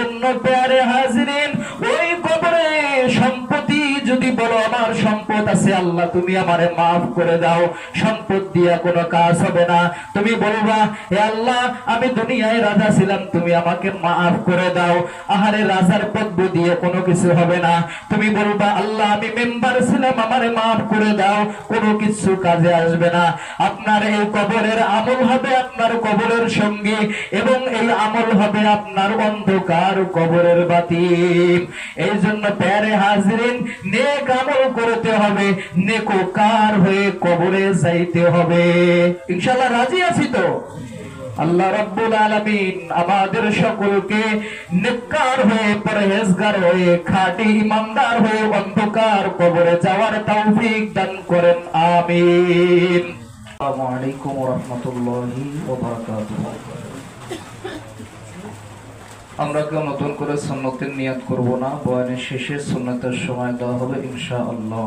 জন্য পেয়ারে হাজরিন, ওই কবরে সম্পত্তি যদি বলো, আমার সম্পদ আছে, আল্লাহ, তুমি আমারে মাফ করে দাও। সম্পদ দিয়া কোনো কাজ হবে না। তুমি বলবা, হে আল্লাহ, আমি দুনিয়ায় রাজা ছিলাম, তুমি আমাকে মাফ করে দাও। আহারে রাজার পদ্ম দিয়ে কোনো কিছু হবে না। তুমি বলবা, আল্লাহ, আমি মেম্বার ছিলাম, আমারে মাফ করে দাও, কোনো কিছু কাজে আসবে না। আপনার এই কবরের আমল হবে আপনার কবরের সঙ্গী এবং এই আমল হবে আপনার অন্ধকার কবরের বাতি এই জন্য প্যারে হাজরিন, নেক আমল করতে হবে। নেকোকার হয়ে কবরে যাইতে হবে। ইনশাল্লাহ রাজি আছি তো? আল্লাহ রাব্বুল আলামিন আমাদের সকলকে নেককার হয়ে, পরহেজগার হয়ে, খাঁটি ইমানদার হয়ে, অন্ধকার কবরে যাওয়ার তৌফিক দান করেন। আমিন। আসসালামু রাহমাতুল্লাহি আমরা কেউ নতুন করে সুন্নতের নিয়াত করব না। বয়ানের শেষে সুন্নতের সময় দেওয়া হবে ইনশাআল্লাহ।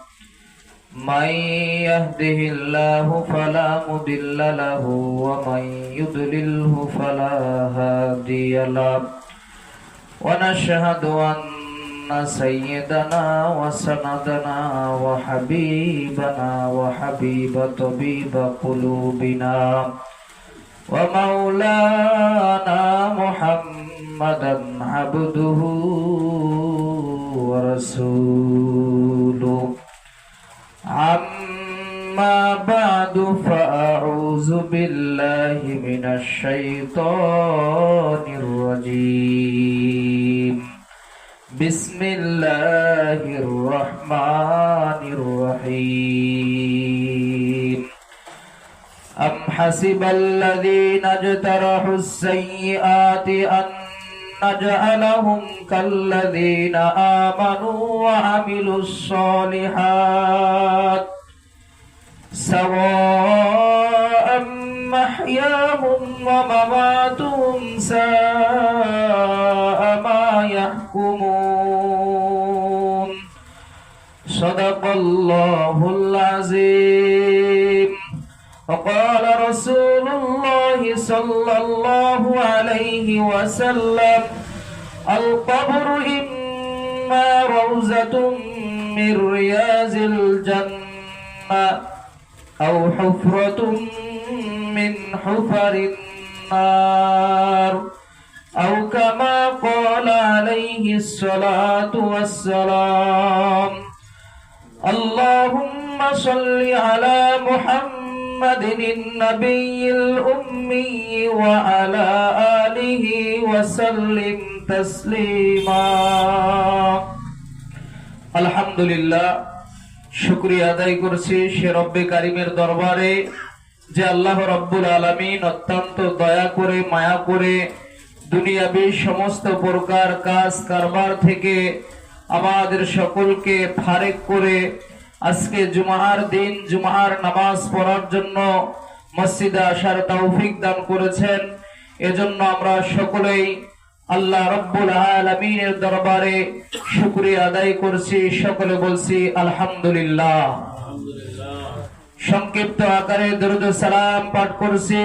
من يهده الله فلا مضل له ومن يضلله فلا هادي له. ونشهد أن سيدنا وسندنا وحبيبنا وحبيب طبيب قلوبنا ومولانا محمدا عبده ورسوله. عما بعد فأعوذ بالله من الشيطان الرجيم بسم الله الرحمن الرحيم أم حسب الذين اجترحوا السيئات أن نجعلهم كالذين آمنوا وعملوا الصالحات سواء محياهم ومماتهم ساء ما يحكمون. صدق الله العظيم. وقال رسول صلى الله عليه وسلم القبر إما روزة من رياض الجنة أو حفرة من حفر النار أو كما قال عليه الصلاة والسلام اللهم صل على محمد النبي الأمي وعلى آله وسلم تسليما الحمد لله শুক্রিয়া আদায় করছি সে রব্বে কারিমের দরবারে যে আল্লাহ রব্বুল আলমিন অত্যন্ত দয়া করে মায়া করে দুনিয়াবি সমস্ত প্রকার কাজ কারবার থেকে আমাদের সকলকে ফারেক করে আজকে জুমার দিন জুমার নামাজ পড়ার জন্য মসজিদে আসার তৌফিক দান করেছেন। এজন্য আমরা সকলেই আল্লাহ রব্বুল আলমিনের দরবারে শুক্রিয়া আদায় করছি। সকলে বলছি আলহামদুলিল্লাহ। সংক্ষিপ্ত আকারে দরুদ সালাম পাঠ করছি।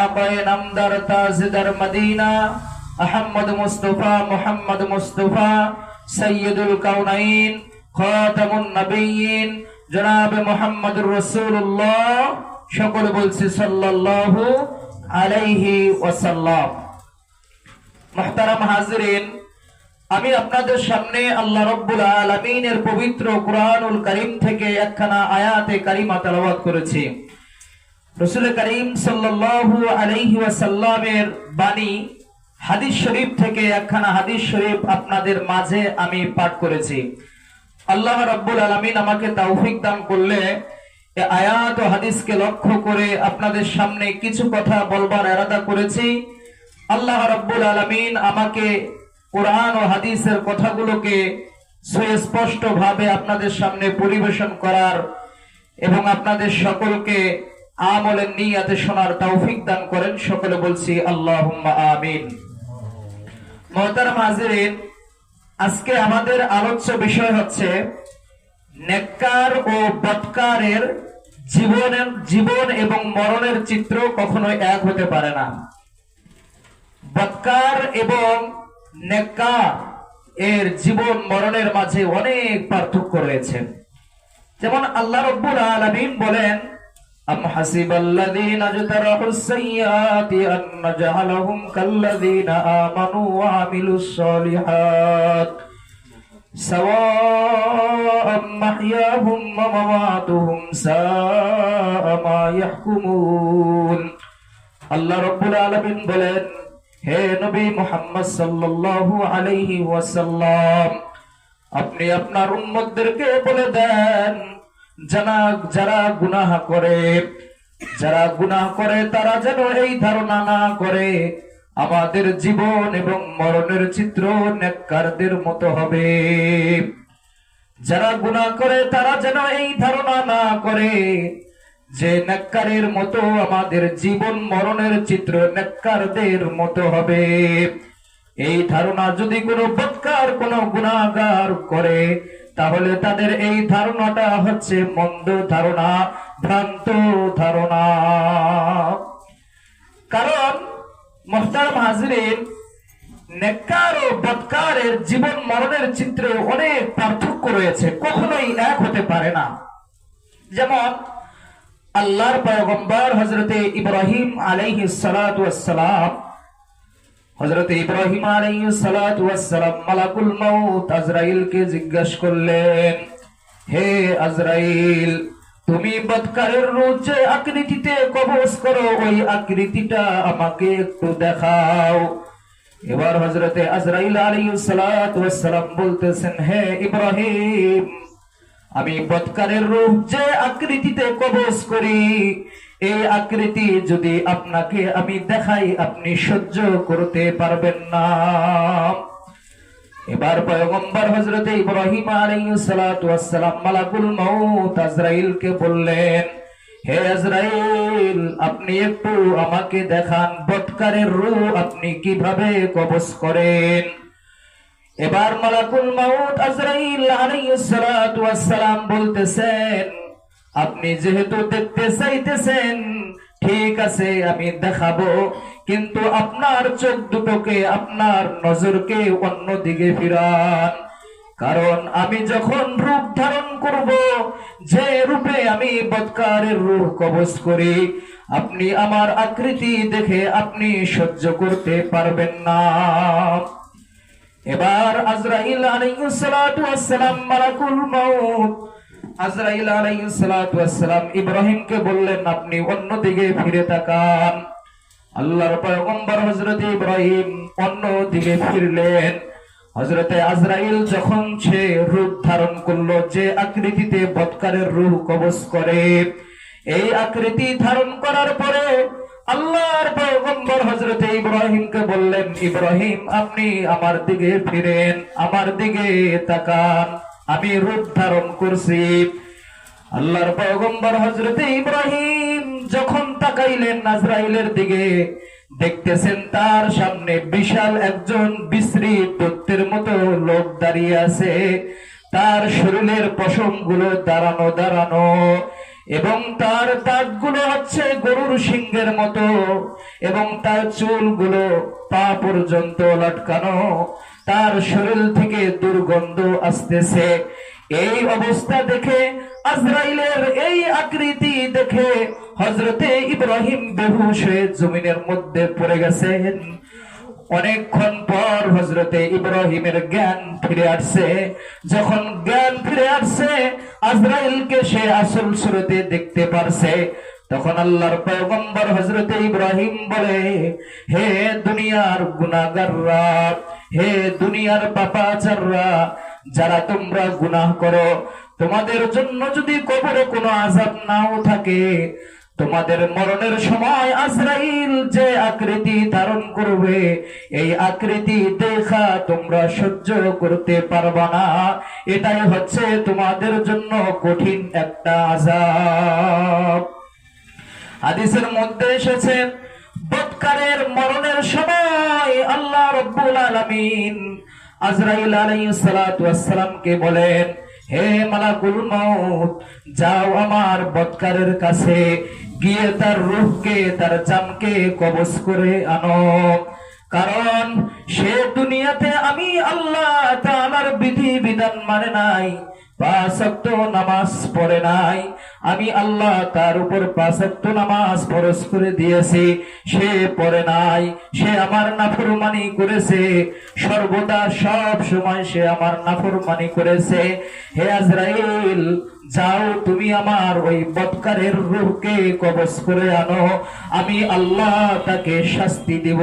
আপায়ে নামদার তাজদার Medina Ahmad Mustafa Muhammad Mustafa সৈয়দুল কাউনাইন খাতামুন নবীন আমি আপনাদের সামনে আল্লাহ রব্বুল আলমিনের পবিত্র কোরআনুল করিম থেকে একখানা আয়াতে কারিমা তেলাওয়াত করেছি। রসুল করিম সাল্লাল্লাহু আলাইহি ওয়াসাল্লামের বাণী হাদিস শরীফ থেকে একখানা হাদিস শরীফ আপনাদের মাঝে আমি পাঠ করেছি। আল্লাহ রব্বুল আলমিন আমাকে তৌফিক দান করলে আয়াত ও হাদিসকে লক্ষ্য করে আপনাদের সামনে কিছু কথা বলবার এরাদা করেছি। আল্লাহ রব্বুল আলমিন আমাকে কোরআন ও হাদিসের কথাগুলোকে সুস্পষ্ট ভাবে আপনাদের সামনে পরিবেশন করার এবং আপনাদের সকলকে আমলের নিয়াতে শোনার তৌফিক দান করেন। সকলে বলছি আল্লাহ আমিন। মহতারাম হাজিরিন আজকে আমাদের আলোচ্য বিষয় হচ্ছে নেককার ও বৎকারের জীবনের, জীবন এবং মরণের চিত্র কখনোই এক হতে পারে না। বৎকার এবং নেককার এর জীবন, মরণের মাঝে অনেক পার্থক্য রয়েছে। যেমন আল্লাহ রব্বুল আলামিন বলেন أم حسب الذين اجترحوا السيئات أن نجعلهم كالذين آمنوا وعملوا الصالحات سواء محياهم ومماتهم ساء ما يحكمون আল্লাহ রব্বুল আলামিন বলেন হে নবী মুহাম্মদ সাল্লাল্লাহু আলাইহি ওয়াসাল্লাম আপনি আপনার উম্মতদেরকে বলে দেন যারা গুনাহ করে, যারা গুনাহ করে, তারা যেন এই ধারণা না করে, আমাদের জীবন এবং মরণের চিত্র নেককারদের মতো হবে। যারা গুনাহ করে, তারা যেন এই ধারণা না করে যে নেককারের মতো আমাদের জীবন, মরণের চিত্র নেককারদের মতো হবে। এই ধারণা যদি কোনো বৎকার, কোনো গুণাগার করে তাহলে তাদের এই ধারণাটা হচ্ছে মন্দ ধারণা, ভ্রান্ত ধারণা। কারণ মোহতারাম হাজরিন নেককার ও বৎকারের জীবন মরণের চিত্রে অনেক পার্থক্য রয়েছে, কখনোই এক হতে পারে না। যেমন আল্লাহর পয়গম্বর হজরতে ইব্রাহিম আলাইহি সালাতু ওয়াসসালাম হজরতে ইব্রাহিম মালাকুল মাউত আজরাইলকে জিজ্ঞাসা করলেন, হে আজরাইল, তুমি বদকারের রোজ আকৃতিতে কবজ করো, ওই আকৃতিটা আমাকে একটু দেখাও। এবার হজরতে আজরাইল ওয়াসসালাম বলতেছেন, হে ইব্রাহিম, আমি বৎকারের রূপ যে আকৃতিতে কবজ করি এই আকৃতি যদি আপনাকে আমি দেখাই, আপনি সহ্য করতে পারবেন না। এবার পয়গম্বর হজরতে ইব্রাহিম আলাইহিস সালাতু মালাকুল আজরাইলকে বললেন, হে আজরাইল, আপনি একটু আমাকে দেখান বৎকারের রূপ আপনি কীভাবে কবজ করেন? এবার মালাকুল মাউত আজরাইল ওয়াসসালাম বলতেছেন আপনি যেহেতু দেখতে চাইতেছেন, ঠিক আছে, আমি দেখাবো। কিন্তু আপনার চোখ দুটোকে, আপনার নজরকে অন্য দিকে ফিরান। কারণ আমি যখন রূপ ধারণ করব, যে রূপে আমি বৎকারের রূপ কবজ করি, আপনি আমার আকৃতি দেখে আপনি সহ্য করতে পারবেন না। এবার আজরাইল আলাইহিস সালাতু ওয়াসসালাম মালাকুল মাউত আজরাইল আলাইহিস সালাতু ইব্রাহিমকে বললেন, আপনি ফিরে তাকান। আল্লাহর পয়গম্বর ইব্রাহিম ফিরলেন। হযরতে আজরাইল যখন সে রূপ ধারণ যে আকৃতিতে বৎকারের করে, এই আকৃতি ধারণ করার পরে আল্লাহর পয়গম্বর হযরতে ইব্রাহিমকে বললেন, ইব্রাহিম, আপনি আমার দিকে ফিরেন, আমার দিকে তাকান। আমি রূপ ধারণ করছি। আল্লাহর পয়গম্বর হযরতে ইব্রাহিম যখন তাকাইলেন নাজরাইলের দিকে, দেখতেছেন তার সামনে বিশাল একজন বিশ্রী দত্তের মতো লোক দাঁড়িয়ে আছে। তার শরীরের পশমগুলো দাঁড়ানো দাঁড়ানো এবং তার দাঁতগুলো হচ্ছে গরুর সিংহের মতো এবং তার চুলগুলো পা পর্যন্ত লটকানো। তার শরীর থেকে দুর্গন্ধ আসতেছে। এই অবস্থা দেখে আজরাইলের এই আকৃতি দেখে হজরতে ইব্রাহিম বেহুশ হয়ে জমিনের মধ্যে পড়ে গেছেন। অনেকক্ষণ পর হজরতে ইব্রাহিমের জ্ঞান ফিরে আসছে। যখন জ্ঞান ফিরে আসছে, আজরাইলকে সে আসল সুরতে দেখতে পারছে। তখন আল্লাহর পয়গম্বর হজরতে ইব্রাহিম বলে, হে দুনিয়ার গুনাগাররা হে দুনিয়ার পাপাচাররা, যারা তোমরা গুনাহ করো, তোমাদের জন্য যদি কবরে কোনো আজাব নাও থাকে, তোমাদের মরণের সময় আজরাইল যে আকৃতি ধারণ করবে, এই আকৃতি দেখা তোমরা সহ্য করতে পারবা না। এটাই হচ্ছে তোমাদের জন্য কঠিন একটা আজাব হাদিসের মধ্যে এসেছে বৎকারের মরণের সময় আল্লাহ রব্বুল আলামিন আজরাইল আলাইহিস বলেন, হে মালাকুল মউত, যাও আমার বৎকারের কাছে গিয়ে তার রূহকে তার জামকে কবজ করে আনো। কারণ সে দুনিয়াতে আমি আল্লাহ তাআলার বিধি বিধান মানে নাই। পাঁচক্ত নামাজ পড়ে নাই। আমি আল্লাহ তার উপর নামাজ ফরজ করে দিয়েছি, সে পড়ে নাই, সে আমার নাফরমানি করেছে, সর্বদা সব সময় সে আমার নাফরমানি করেছে। হে আজরাইল, যাও তুমি আমার ওই বৎকারের রূহকে কবজ করে আনো, আমি আল্লাহ তাকে শাস্তি দিব।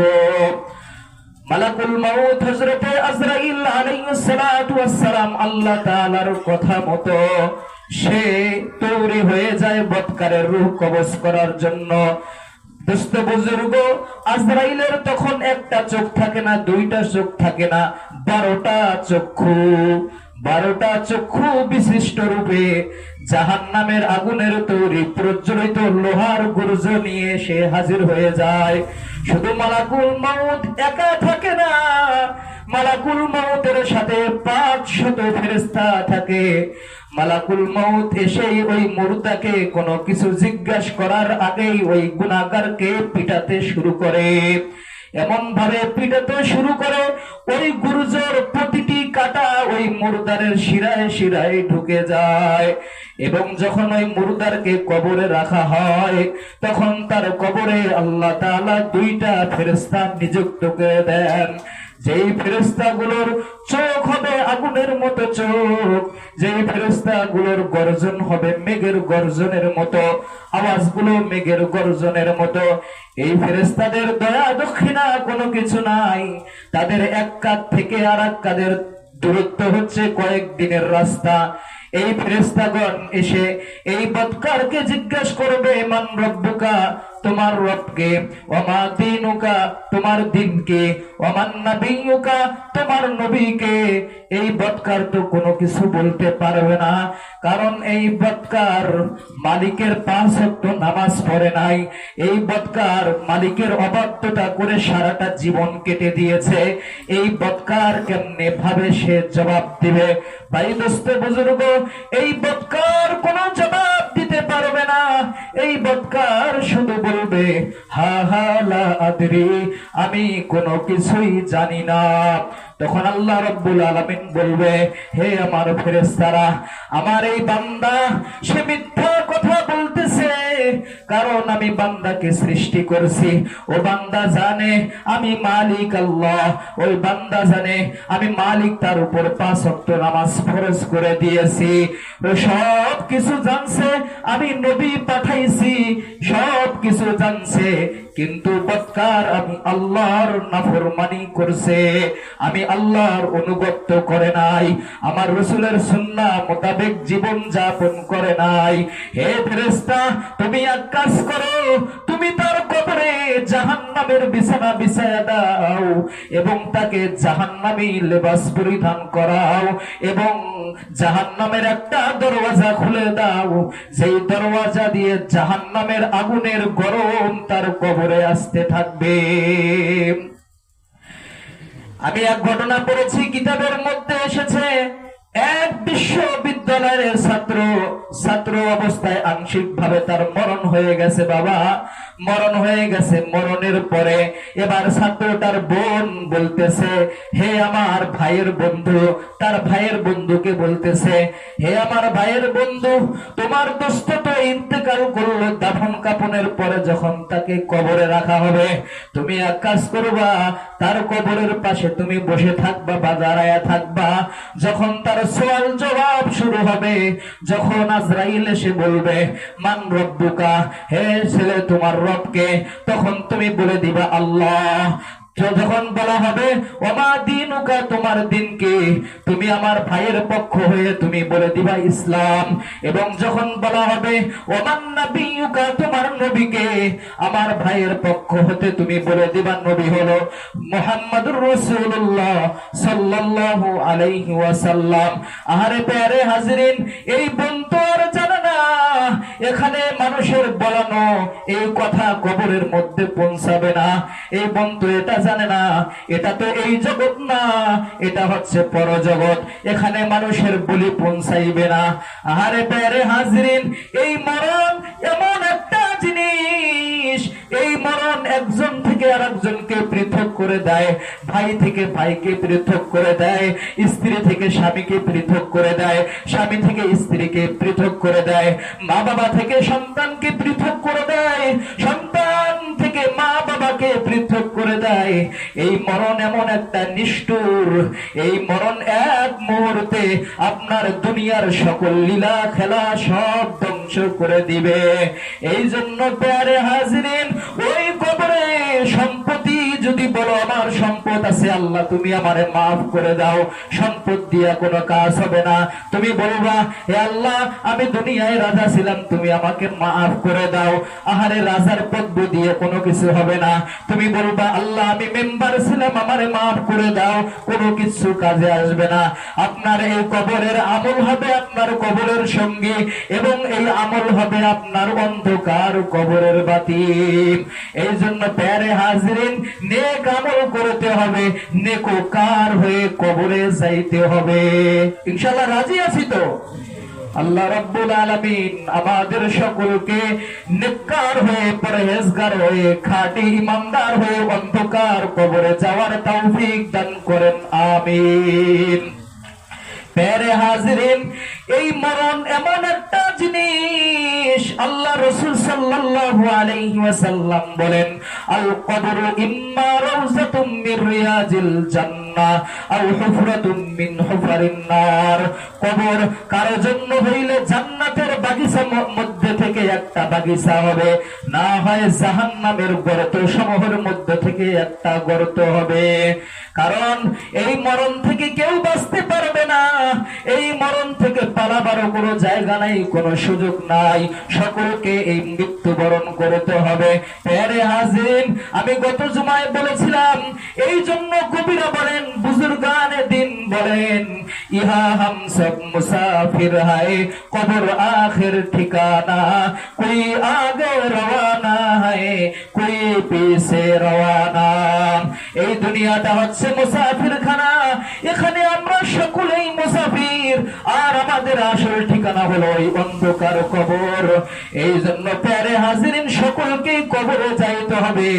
আজরাইলের তখন একটা চোখ থাকে না, দুইটা চোখ থাকে না, বারোটা চক্ষু। বারোটা চক্ষু বিশিষ্ট রূপে জাহান নামের আগুনের তৈরি প্রজ্বলিত লোহার গুর্জ নিয়ে সে হাজির হয়ে যায়। শুধু মালাকুল মাউত একা থাকে না, মালাকুল মাউতের সাথে পাঁচ শত ফেরেস্তা থাকে। মালাকুল মাউত এসে ওই মুর্দাকে কোনো কিছু জিজ্ঞাসা করার আগেই ওই গুণাগারকে পিটাতে শুরু করে। এমন ভাবে পিটাতে শুরু করে, ওই গুরুজর প্রতিটি কাটা ওই মুরদারের শিরায় শিরায় ঢুকে যায়। এবং যখন ওই মুরদারকে কবরে রাখা হয়, তখন তার কবরে আল্লাহ তাআলা দুইটা ফেরেশতা নিযুক্ত করে দেন। যেই ফেরেস্তা গুলোর চোখ হবে আগুনের মতো চোখ, যেই ফেরেস্তা গুলোর গর্জন হবে মেঘের গর্জনের মতো, আওয়াজগুলো মেঘের গর্জনের মতো। এই ফেরেস্তাদের দয়া দক্ষিণা কোনো কিছু নাই। তাদের এক কাত থেকে আর এক কাদের দূরত্ব হচ্ছে কয়েক দিনের রাস্তা। এই ফেরেস্তাগণ এসে এই বৎকারকে জিজ্ঞেস করবে, মান রব্বুকা? তোমার রবকে, ওমা দিনুকা তোমার দিনকে, ওমান নবিয়ুকা তোমার নবীকে। এই বৎকার তো কোনো কিছু বলতে পারবে না, কারণ এই বৎকার মালিকের পাঁচ ওয়াক্ত নামাজ পড়ে নাই। এই বৎকার মালিকের অবাধ্যতা করে সারাটা জীবন কেটে দিয়েছে। এই বৎকার কেমনে ভাবে সে জবাব দিবে? ভাই দোস্ত বুজুর্গ, এই বৎকার কোনো জবাব দিতে পারবে না। এই শুধু বলবে হা হা আদরি। আমি কোনো কিছুই জানি না। তখন আল্লাহ রব্বুল আলামিন বলবে, হে আমার ফেরেশতারা, আমার এই বান্দা, সে মিথ্যা কথা বলতেছে। কারণ আমি বান্দাকে সৃষ্টি করছি। ও বান্দা জানে আমি মালিক আল্লাহ। ওই বান্দা জানে আমি মালিক তার উপর পাঁচ ওয়াক্ত নামাজ ফরজ করে দিয়েছি। সব কিছু জানছে, আমি নবী পাঠাইছি সব কিছু জানছে। কিন্তু বৎকার আমি আল্লাহর নাফরমানি করছে। আমি আল্লাহর অনুগত্য করে নাই। আমার রসুলের সুন্না মোতাবেক জীবন যাপন করে নাই। হে ফেরেস্তা তুমি এক কাজ করো, তুমি তার কবরে জাহান্নামের বিছানা বিছায়া দাও এবং তাকে জাহান্নামী লেবাস পরিধান করাও এবং জাহান্নামের একটা দরওয়াজা খুলে দাও। যেই দরওয়াজা দিয়ে জাহান্নামের আগুনের গরম তার কবরে আসতে থাকবে। আমি এক ঘটনা পড়েছি, কিতাবের মধ্যে এসেছে। এক বিশ্ববিদ্যালয়ের ছাত্র ছাত্র অবস্থায় আংশিক ভাবে তার মরণ হয়ে গেছে, বাবা। মরণ হয়ে গেছে, মরণের পরে এবার ছাত্রটার বোন বলতেছে, হে আমার ভাইয়ের বন্ধু। তার ভাইয়ের বন্ধুকে বলতেছে, হে আমার ভাইয়ের বন্ধু, তোমার দোস্ত তো ইন্তেকাল করল দাফন কাপনের পরে যখন তাকে কবরে রাখা হবে। তুমি এক কাজ করবা তার কবরের পাশে তুমি বসে থাকবা বা দাঁড়ায়া থাকবা। যখন তার সোয়াল জবাব শুরু হবে, যখন আজরাইল এসে বলবে, মান রব্বুকা? হে ছেলে, তোমার রবকে। তখন তুমি বলে দিবা, আল্লাহ। যখন বলা হবে, ওমা দিনুকা, তোমার দিনকে? তুমি আমার ভাইয়ের পক্ষ হয়ে তুমি বলে দিবা ইসলাম। এবং যখন বলা হবে, ওমান তোমার নবীকে? আমার ভাইয়ের পক্ষ হতে তুমি বলে দিবা, নবী হলো মুহাম্মাদুর রাসূলুল্লাহ সাল্লাল্লাহু আলাইহি ওয়াসাল্লাম। আহারে প্যারে হাজরিন, এই বন্ধু আর জানে না, এখানে মানুষের বলানো এই কথা কবরের মধ্যে পৌঁছাবে না। এই বন্ধু এটা জানে না, এটা তো এই জগৎ না, এটা হচ্ছে পরজগৎ। এখানে মানুষের বলি পৌঁছাইবে না। আহারে প্যারে হাজরিন, এই মরণ এমন একটা জিনিস, এই মরণ একজন থেকে আর একজনকে পৃথক করে দেয়, ভাই থেকে ভাইকে পৃথক করে দেয়, স্ত্রী থেকে স্বামীকে পৃথক করে দেয়, স্বামী থেকে স্ত্রীকে পৃথক করে দেয় মা বাবা থেকে সন্তানকে পৃথক করে দেয়, সন্তান থেকে মা বাবাকে পৃথক করে দেয়। এই মরণ এমন একটা নিষ্ঠুর, এই মরণ এক মুহূর্তে আপনার দুনিয়ার সকল লীলা খেলা সব ধ্বংস করে দিবে। এই জন্য প্যারে হাজরিন, ওই কবরে সম্পত্তি যদি বলো আমার সম্পদ আছে, আল্লাহ, তুমি আমারে মাফ করে দাও। সম্পদ দিয়া কোনো কাজ হবে না। তুমি বলবা, হে আল্লাহ, আমি দুনিয়ায় রাজা ছিলাম, তুমি আমাকে মাফ করে দাও। আহারে রাজার পদ্ম দিয়ে কোনো কিছু হবে না। তুমি বলবা, আল্লাহ, আমি মেম্বার ছিলাম, আমারে মাফ করে দাও। কোনো কিছু কাজে আসবে না। আপনার এই কবরের আমল হবে আপনার কবরের সঙ্গী এবং এই আমল হবে আপনার অন্ধকার কবরের বাতি। এই জন্য প্যারে হাজরিন নেক আমল করতে হবে, নেকোকার হয়ে কবরে যাইতে হবে। ইনশাল্লাহ রাজি আছি তো? আল্লাহ রব্বুল আলামিন আমাদের সকলকে নিকার হয়ে, পরহেজগার হয়ে, খাঁটি ইমানদার হয়ে, অন্ধকার কবরে যাওয়ার তৌফিক দান করেন, আমিন। এই মরণ এমন একটা জিনিস আল্লাহ রসুল বলেন, আল কারও জন্য হইলে জান্নাতের বাগিচা মধ্যে থেকে একটা বাগিচা হবে, না হয় জাহান্নামের গর্ত সমূহের মধ্যে থেকে একটা গর্ত হবে। কারণ এই মরণ থেকে কেউ বাঁচতে পারবে না। এই মরণ থেকে পালাবারও কোনো জায়গা নাই, কোনো সুযোগ নাই। সকলকে এই মৃত্যুবরণ করতে হবে। প্যারে হাজিন আমি গত জুমায় বলেছিলাম, এই জন্য কবিরা বলেন, বুজুর্গানে দিন বলেন, ইহা হাম সব মুসাফির হায়, কবর আখির ঠিকানা, কোই আগে রওয়ানা হয়, কোই পিছে রওয়ানা। এই দুনিয়াটা হচ্ছে মুসাফির খানা এখানে আমরা সকলেই মুসাফির। আর আমাদের আসল ঠিকানা হলো এই অন্ধকার কবর। এই জন্য প্যারে হাজিরিন, সকলকেই কবরে যাইতে হবে।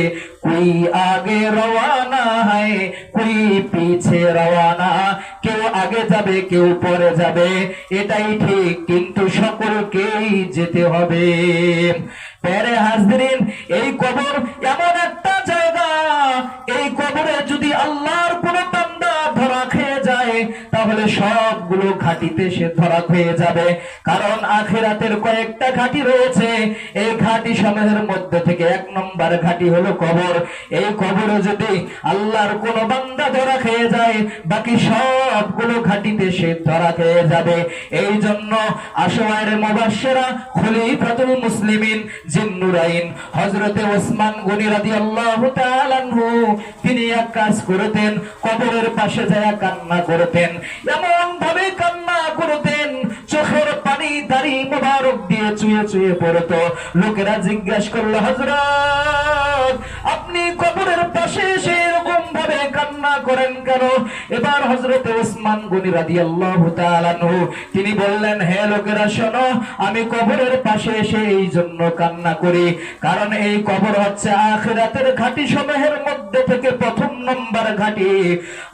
কুই আগে রওয়ানা হয়, কুই পিছে রওয়ানা। কেউ আগে যাবে, কেউ পরে যাবে। এটাই ঠিক, কিন্তু সকলকেই যেতে হবে। প্যারে হাজরিন, এই কবর এমন এই কবরে যদি আল্লাহর সবগুলো ঘাটিতে সে ধরা খেয়ে যাবে। কারণ আখেরাতের কয়েকটা ঘাটি রয়েছে। এই ঘাটি সমূহের মধ্যে থেকে এক নম্বর ঘাটি হলো কবর। এই কবরে যদি আল্লাহর কোন বান্দা ধরা খেয়ে যায়, বাকি সবগুলো ঘাটিতে সে ধরা খেয়ে যাবে। এই জন্য আশোয়ার মুবাশশিরা খলিফাতুল মুসলিমিন জিন্নুরাইন হযরতে ওসমান গনি তাআলা আনহু, তিনি এক কাজ করতেন কবরের পাশে যায় কান্না করতেন এমন ভাবে কান্না করতেন, চোখের পানি দাড়ি মোবারক দিয়ে চুয়ে চুয়ে পড়তো। লোকেরা জিজ্ঞাসা করল হজরত আপনি কবরের পাশে এসে এরকম ভাবে কান্না করেন কেন? এবার হযরতে ওসমান গনি তাআলা আনহু, তিনি বললেন, হে লোকেরা, শোনো, আমি কবরের পাশে এসে এই জন্য কান্না করি। কারণ এই কবর হচ্ছে আখিরাতের ঘাটি সমূহের মধ্যে থেকে প্রথম নম্বর ঘাটি।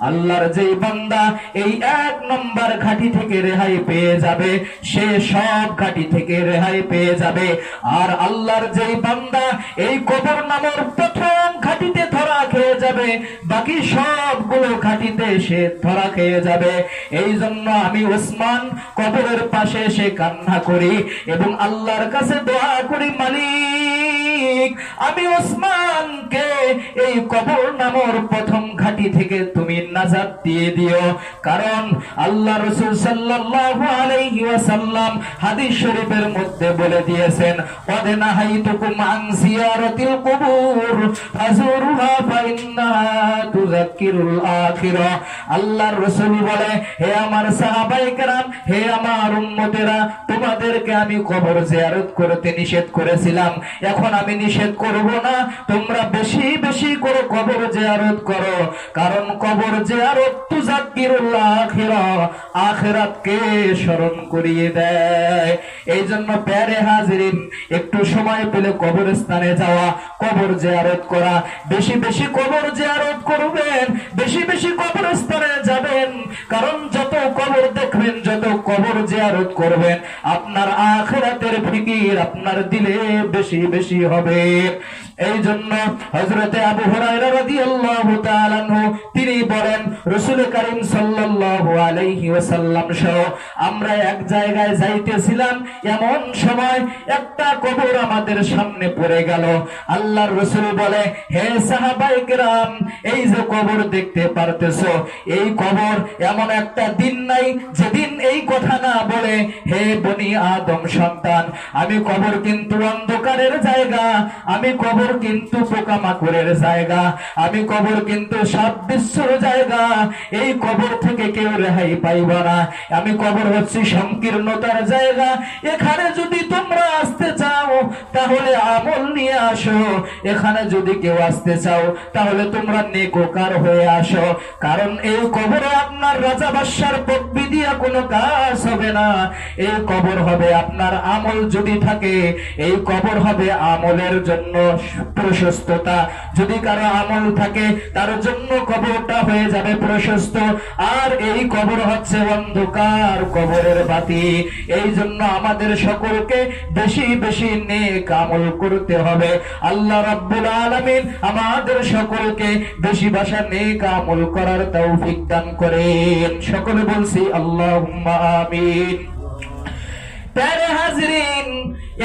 আল্লাহর যেই বান্দা এই এক নম্বর ঘাটি থেকে রেহাই পেয়ে যাবে, সে সব ঘাটি থেকে রেহাই পেয়ে যাবে। আর আল্লাহর যেই বান্দা এই কবর নামের প্রথম ঘাটিতে ধরা খেয়ে যাবে, বাকি সবগুলো ঘাটিতে সে ধরা খেয়ে যাবে। এই জন্য আমি ওসমান কবরের পাশে সে কান্না করি এবং আল্লাহর কাছে দোয়া করি, মালিক। মালিক, আমি ওসমানকে এই কবর নামর প্রথম ঘাটি থেকে তুমি নাজাত দিয়ে দিও। কারণ আল্লাহ রসুল সাল্লাল্লাহু আলাইহি হাদিস শরীফের মধ্যে বলে দিয়েছেন ওয়াদ নাহাইতুকুম আন জিয়ারাতিল আল্লাহর বলে, হে আমার কেরাম, হে আমার তোমাদেরকে আমি কবর জিয়ারত করতে নিষেধ করেছিলাম। এখন আমি নিষেধ করব না। তোমরা বেশি বেশি করে কবর জিয়ারত করো। কারণ কবর জিয়ারত তুযাক্কিরুল আখিরা, আখিরাতকে স্মরণ করিয়ে দেয়। এই জন্য প্যারে হাজিরিন, একটু সময় পেলে কবরস্থানে যাওয়া, কবর জিয়ারত করা। বেশি বেশি কবর জিয়ারত করবেন, বেশি বেশি কবরস্থানে যাবেন। কারণ যত কবর দেখবেন, যত কবর জিয়ারত করবেন, আপনার আখেরাতের ফিকির আপনার দিলে বেশি বেশি হবে। Beep. এই জন্য হজরতে আবু রাদিয়াল্লাহু তিনি বলেন, রাসূল করিম সাল্লাল্লাহু আলাইহি সহ আমরা এক জায়গায় যাইতেছিলাম, এমন সময় একটা কবর আমাদের সামনে পড়ে গেল। আল্লাহর রাসূল বলে, হে সাহাবায়ে কেরাম, এই যে কবর দেখতে পারতেছো, এই কবর এমন একটা দিন নাই যেদিন এই কথা না বলে, হে বনি আদম সন্তান, আমি কবর কিন্তু অন্ধকারের জায়গা, আমি কবর কিন্তু পোকামাকড়ের জায়গা। আমি কবর কিন্তু সাপ বিশ্বর জায়গা। এই কবর থেকে কেউ রেহাই পাইব না। আমি কবর হচ্ছে সংকীর্ণতার জায়গা। এখানে যদি তোমরা আসতে চাও, তাহলে আমল নিয়ে আসো। এখানে যদি কেউ আসতে চাও, তাহলে তোমরা নেকোকার হয়ে আসো। কারণ এই কবরে আপনার রাজা বাদশার পদবি দিয়া কোনো কাজ হবে না। এই কবর হবে আপনার আমল যদি থাকে, এই কবর হবে আমলের জন্য প্রশস্ততা। যদি কারও আমল থাকে, তার জন্য কবরটা হয়ে যাবে প্রশস্ত। আর এই কবর হচ্ছে অন্ধকার কবরের বাতি। এই জন্য আমাদের সকলকে বেশি বেশি নেক আমল করতে হবে। আল্লাহ রাব্বুল আলামিন আমাদের সকলকে বেশি ভাষা নেক আমল করার তৌফিক দান করেন। সকলে বলছি, আল্লাহুম্মা আমিন। প্যারে হাজরিন,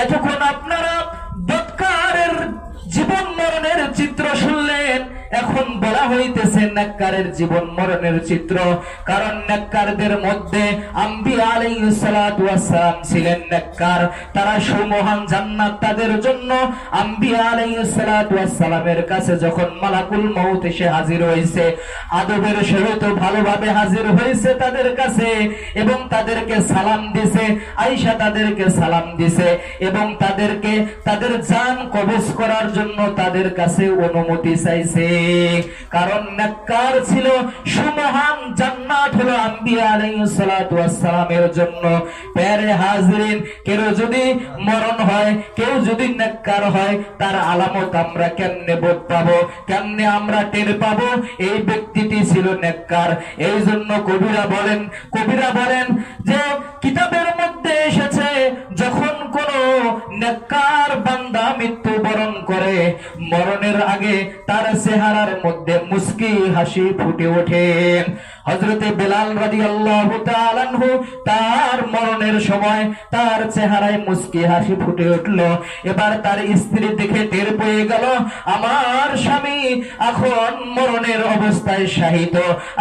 এতক্ষণ আপনারা হইতেছে নেককারের জীবন মরণের চিত্র। কারণ নেককারদের মধ্যে আম্বিয়া আলাইহিস সালাতু ওয়াসসালাম ছিলেন নেককার। তারা সুমহান জান্নাত তাদের জন্য আম্বিয়া আলাইহিস সালাতু ওয়াসসালামের কাছে যখন মালাকুল মউত এসে হাজির হয়েছে, আদবের সহিত ভালোভাবে হাজির হয়েছে তাদের কাছে এবং তাদেরকে সালাম দিছে, আয়েশা তাদেরকে সালাম দিছে এবং তাদেরকে তাদের জান কবজ করার জন্য তাদের কাছে অনুমতি চাইছে। কারণ নেককার ছিল, সুমহান জান্নাত হলো আম্বিয়া আলাইহিস সালাতু ওয়াসসালামের জন্য। প্যারে হাজরিন, কেউ যদি মরণ হয়, কেউ যদি নেককার হয়, তার আলামত আমরা কেমনে বোধ পাবো, কেমনে আমরা টের পাবো? এই ব্যক্তিটি ছিল নেককার। এই জন্য কবিরা বলেন কবিরা বলেন যে, কিতাবের মধ্যে এসেছে, যখন কোন নেককার বান্দা মৃত্যুবরণ করে, মরণের আগে তার চেহারার মধ্যে মুস্কি হাসি ফুটে ওঠে। হজরতে বেলাল রাজি আল্লাহ তার মরণের সময় তার চেহারায় মুস্কি হাসি ফুটে উঠল। এবার তার স্ত্রী দেখে টের পেয়ে গেল, আমার স্বামী এখন মরণের অবস্থায় শাহিত।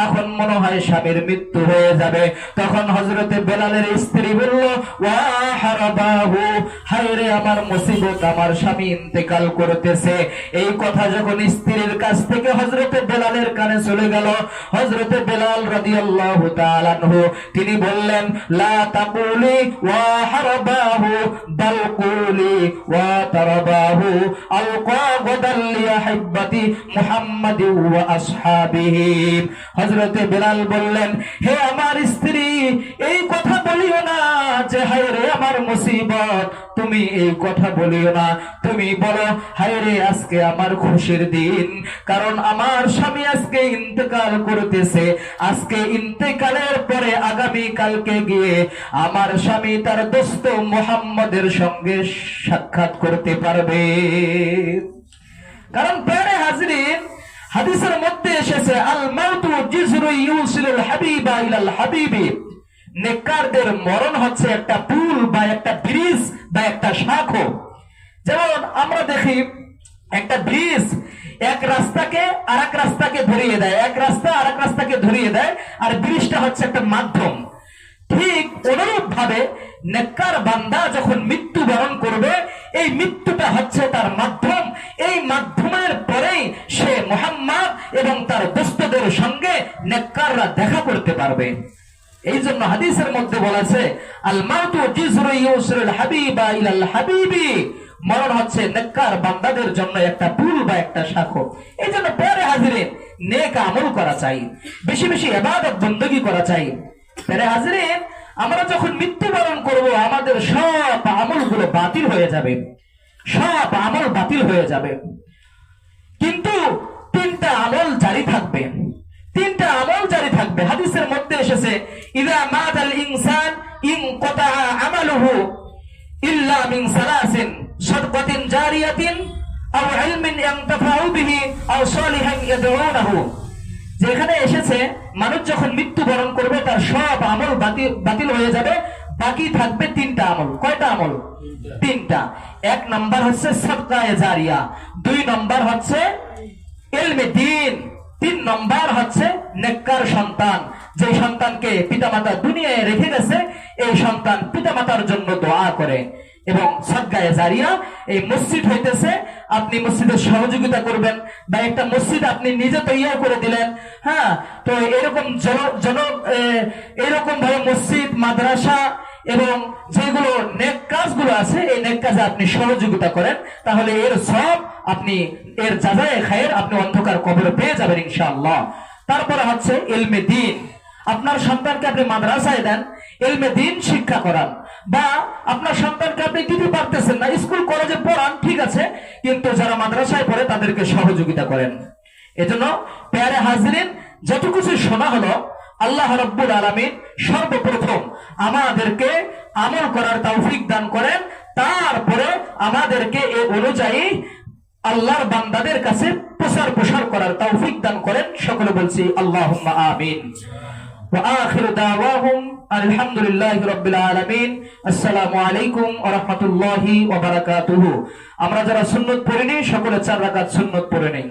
এখন মনে হয় স্বামীর মৃত্যু হয়ে যাবে। তখন হজরতে বেলালের স্ত্রী বলল, ওয়া হারাবাহু হায় রে আমার মুসিবত আমার স্বামী ইন্তেকাল করতেছে। এই কথা যখন স্ত্রীর কাছ থেকে হজরতে বেলালের কানে চলে গেল, হজরতে বেলাল রাজি আল্লাহ তিনি বললেন, লা ওয়া গদাল লিয়াহিব্বাতি বললেন, হে আমার স্ত্রী, এই কথা বলিও না যে, হায় আমার মুসিবত। তুমি এই কথা বলিও না। তুমি বলো আজকে আমার খুশির দিন। কারণ আমার স্বামী আজকে ইন্তেকাল করতেছে। আজকে ইন্তেকালের পরে আগামী কালকে গিয়ে আমার স্বামী তার দোস্ত মোহাম্মদের সঙ্গে সাক্ষাৎ করতে পারবে। কারণ প্রাণে হাজরিন হাদিসের মধ্যে এসেছে আল মাউতু জিজরু ইউসিলুল হাবিবা ইলাল হাবিবি। নেককারদের মরণ হচ্ছে একটা পুল বা একটা ব্রিজ বা একটা শাখো যেমন আমরা দেখি, একটা ব্রিজ এক রাস্তাকে আর এক রাস্তাকে ধরিয়ে দেয়, এক রাস্তা আর এক রাস্তাকে ধরিয়ে দেয়, আর ব্রিজটা হচ্ছে একটা মাধ্যম। ঠিক অনুরূপ ভাবে নেককার বান্দা যখন মৃত্যু বরণ করবে এই মৃত্যুটা হচ্ছে তার মাধ্যম। এই মাধ্যমের পরেই সে মোহাম্মদ এবং তার দোস্তদের সঙ্গে নেককাররা দেখা করতে পারবে। এই জন্য হাদিসের মধ্যে বলেছে, আল মাউতু হাবিবা ইলাল হাবিবি। মরণ হচ্ছে নেককার বান্দাদের জন্য একটা পুল বা একটা এই জন্য পরে হাজিরে নেক আমল করা চাই, বেশি বেশি এবাদত করা চাই। পরে হাজিরে আমরা যখন মৃত্যুবরণ করব, আমাদের সব আমলগুলো বাতিল হয়ে যাবে। সব আমল বাতিল হয়ে যাবে। কিন্তু তিনটা আমল জারি থাকবে। তিনটা আমল জারি থাকবে। হাদিসের মধ্যে এসেছে, ইদা মাতাল ইনসান ইন কতা আমালুহু ইল্লা মিন সালাসিন সাদকাতিন জারিয়াতিন আও ইলমিন ইয়ানতাফাউ বিহি আও সালিহান ইয়াদউনাহু। যেখানে এসেছে মানুষ যখন মৃত্যুবরণ করবে তার সব আমল বাতিল হয়ে যাবে। বাকি থাকবে তিনটা আমল। কয়টা আমল? তিনটা। এক নাম্বার হচ্ছে সদকায়ে জারিয়া। দুই নাম্বার হচ্ছে এলমে দিন। তিন নম্বর হচ্ছে নেককার সন্তান। যে সন্তানকে পিতামাতা দুনিয়ায় রেখে গেছে এই সন্তান পিতামাতার জন্য দোয়া করে। এবং সদ্গায়ে জারিয়া এই মসজিদ হইতেছে। আপনি মসজিদের সহযোগিতা করবেন বা একটা মসজিদ আপনি নিজে তৈরি করে দিলেন। হ্যাঁ তো এরকম জন এরকম ভাবে মসজিদ, মাদ্রাসা এবং যেগুলো নেক কাজগুলো আছে, এই নেক কাজে আপনি সহযোগিতা করেন। তাহলে এর সব আপনি, এর যাজায় খায়ের আপনি অন্ধকার কবরে পেয়ে যাবেন ইনশাআল্লাহ। তারপরে হচ্ছে এলমে দিন। আপনার সন্তানকে আপনি মাদ্রাসায় দেন। এলমে দিন শিক্ষা করান। বা আপনার সন্তানকে আপনি দিতে পারতেছেন না, স্কুল, কলেজে পড়ান, ঠিক আছে, কিন্তু যারা মাদ্রাসায় পড়ে তাদেরকে সহযোগিতা করেন। এজন্য পেয়ারে হাজরিন যত কিছু শোনা হলো, আল্লাহ রব্বুল আলমিন সর্বপ্রথম আমাদেরকে আমল করার তৌফিক দান করেন তারপরে আমাদেরকে এ অনুযায়ী আল্লাহর বান্দাদের কাছে প্রচার প্রসার করার তৌফিক দান করেন, সকলে বলছি আল্লাহ আমিন। وآخر دعواهم الحمد لله رب العالمين السلام عليكم ورحمة الله وبركاته আমরা যারা সুন্নত পড়িনি সকলে চার রাকাত সুন্নত পড়ে নেই